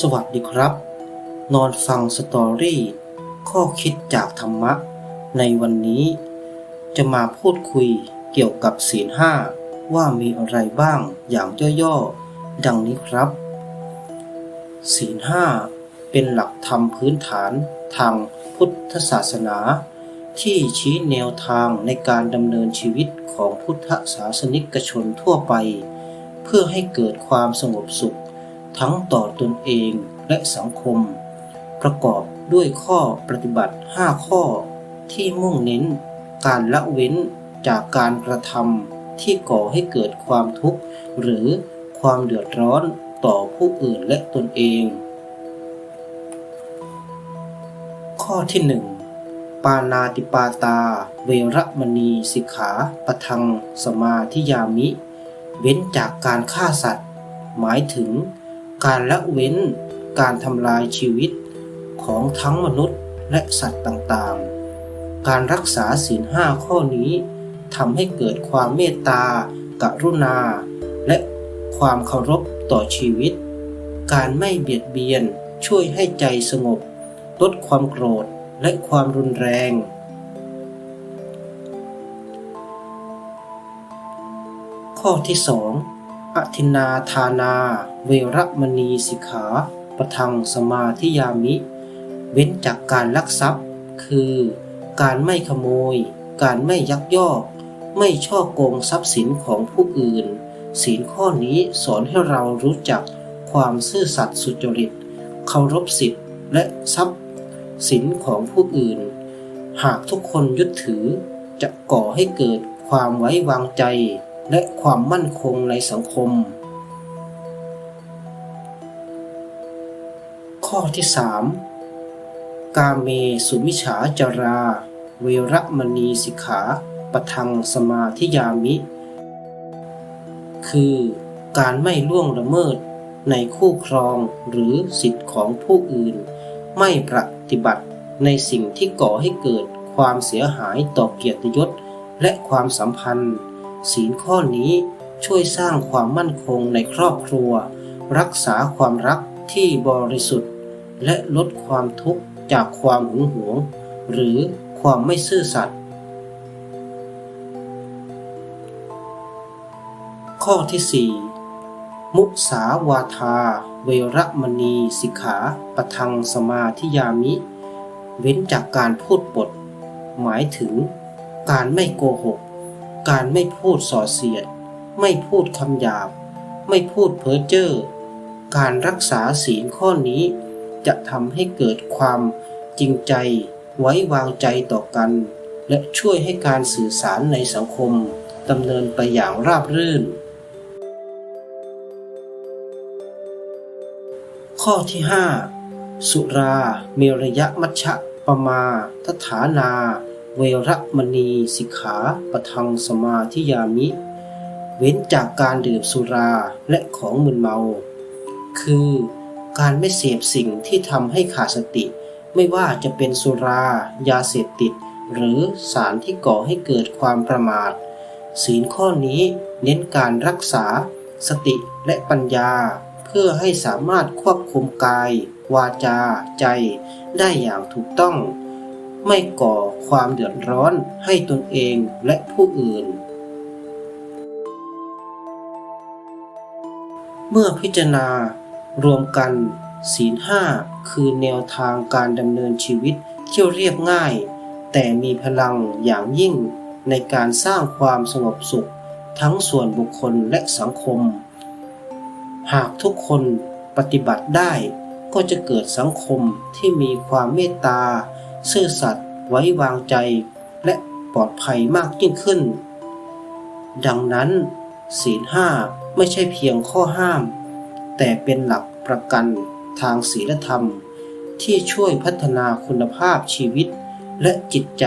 สวัสดีครับ นอนฟังสตอรี่ข้อคิดจากธรรมะ ในวันนี้ จะมาพูดคุยเกี่ยวกับศีลห้าว่ามีอะไรบ้างอย่างย่อๆ ดังนี้ครับ ศีลห้าเป็นหลักธรรมพื้นฐานทางพุทธศาสนา ที่ชี้แนวทางในการดำเนินชีวิตของพุทธศาสนิกชนทั่วไป เพื่อให้เกิดความสงบสุข ทั้งต่อตนเองและสังคม ประกอบด้วยข้อปฏิบัติ 5 ข้อที่มุ่งเน้น การละเว้นจากการกระทำที่ก่อให้เกิดความทุกข์ หรือความเดือดร้อนต่อผู้อื่นและตนเอง ข้อที่หนึ่งปานาติปาตา เวรมณีสิกขาปทัง สมาธิยามิ เว้นจากการฆ่าสัตว์ หมายถึง การละเว้นการทำลายชีวิตของทั้งมนุษย์และสัตว์ต่างๆ การรักษาศีลห้าข้อนี้ทำให้เกิดความเมตตา กรุณา และความเคารพต่อชีวิต การไม่เบียดเบียนช่วยให้ใจสงบ ลดความโกรธและความรุนแรง ข้อที่สอง อธินาทานา เวรมณีสิกขาปะทังสมาธิยามิ เว้นจากการลักทรัพย์ คือ การไม่ขโมย การไม่ยักยอก ไม่ช่อโกงทรัพย์สินของผู้อื่น ศีลข้อนี้สอนให้เรารู้จักความซื่อสัตย์สุจริต เคารพสิทธิ์และทรัพย์สินของผู้อื่น หากทุกคนยึดถือจะก่อให้เกิดความไว้วางใจ และความมั่นคงในสังคม ข้อที่ 3 กาเมสุมิฉาจารา เวรมณีสิกขาปะทังสมาธิยามิ คือการไม่ล่วงละเมิดในคู่ครองหรือสิทธิ์ของผู้อื่น ไม่ปฏิบัติในสิ่งที่ก่อให้เกิดความเสียหายต่อเกียรติยศและความสัมพันธ์ ศีลข้อนี้ช่วยสร้างความมั่นคงในครอบครัว รักษาความรักที่บริสุทธิ์ และลดความทุกข์จากความหึงหวง หรือความไม่ซื่อสัตย์ข้อที่ 4 มุสาวาทา เวรมณีสิกขาปทังสมาธิยามิ เว้นจากการพูดปด หมายถึงการไม่โกหก การไม่พูดส่อเสียด ไม่พูดคำหยาบ ไม่พูดเพ้อเจ้อ การรักษาศีลข้อนี้ จะทำให้เกิดความจริงใจ ไว้วางใจต่อกัน และช่วยให้การสื่อสารในสังคมดำเนินไปอย่างราบรื่น ข้อที่ 5 สุรา เมรยะมัชฌะปมา ทฐานา เวรมณีสิกขาปะทังสมาธิยามิ เว้นจากการดื่มสุราและของมึนเมา คือการไม่เสพสิ่งที่ทำให้ขาดสติ ไม่ว่าจะเป็นสุรา ยาเสพติด หรือสารที่ก่อให้เกิดความประมาท ศีลข้อนี้เน้นการรักษา สติและปัญญา เพื่อให้สามารถควบคุมกาย วาจา ใจ ได้อย่างถูกต้อง ไม่ก่อความเดือดร้อนให้ตนเองและผู้อื่น เมื่อพิจารณารวมกันศีลห้าคือแนวทางการดำเนินชีวิตที่เรียบง่าย แต่มีพลังอย่างยิ่งในการสร้างความสงบสุข ทั้งส่วนบุคคลและสังคม หากทุกคนปฏิบัติได้ก็จะเกิดสังคมที่มีความเมตตา ซื่อสัตย์ไว้วางใจ และปลอดภัยมากยิ่งขึ้น ดังนั้น ศีลห้าไม่ใช่เพียงข้อห้าม แต่เป็นหลักประกันทางศีลธรรม ที่ช่วยพัฒนาคุณภาพชีวิต และจิตใจ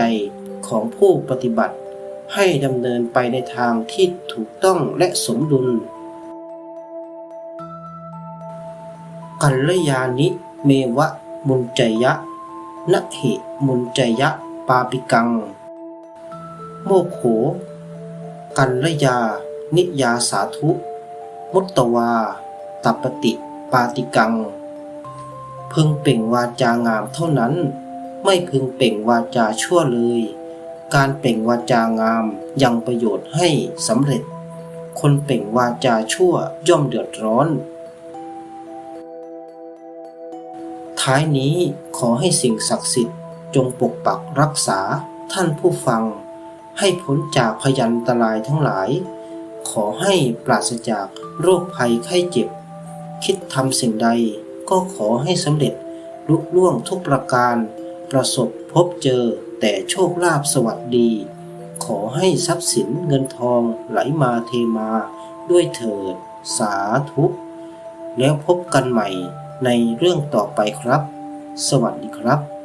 ของผู้ปฏิบัติ ให้ดำเนินไปในทางที่ถูกต้องและสมดุล กัลยานิเมวะมุนจยะ นะหิมุนจยะปาปิกัง โมโข กัลยา นิยาสาธุ มุตตวา ตัปติปาติกัง พึงเปล่งวาจางามเท่านั้น ไม่พึงเปล่งวาจาชั่วเลย การเปล่งวาจางามยังประโยชน์ให้สำเร็จ คนเปล่งวาจาชั่วย่อมเดือดร้อน ท้ายนี้ขอให้สิ่งศักดิ์สิทธิ์จงปกปักรักษาท่านผู้ฟัง ให้พ้นจากพยันตรายทั้งหลาย ขอให้ปราศจากโรคภัยไข้เจ็บ คิดทำสิ่งใดก็ขอให้สำเร็จลุล่วงทุกประการ ประสบพบเจอแต่โชคลาภสวัสดี ขอให้ทรัพย์สินเงินทองไหลมาเทมาด้วยเถิด สาธุ แล้วพบกันใหม่ ในเรื่องต่อไปครับ สวัสดีครับ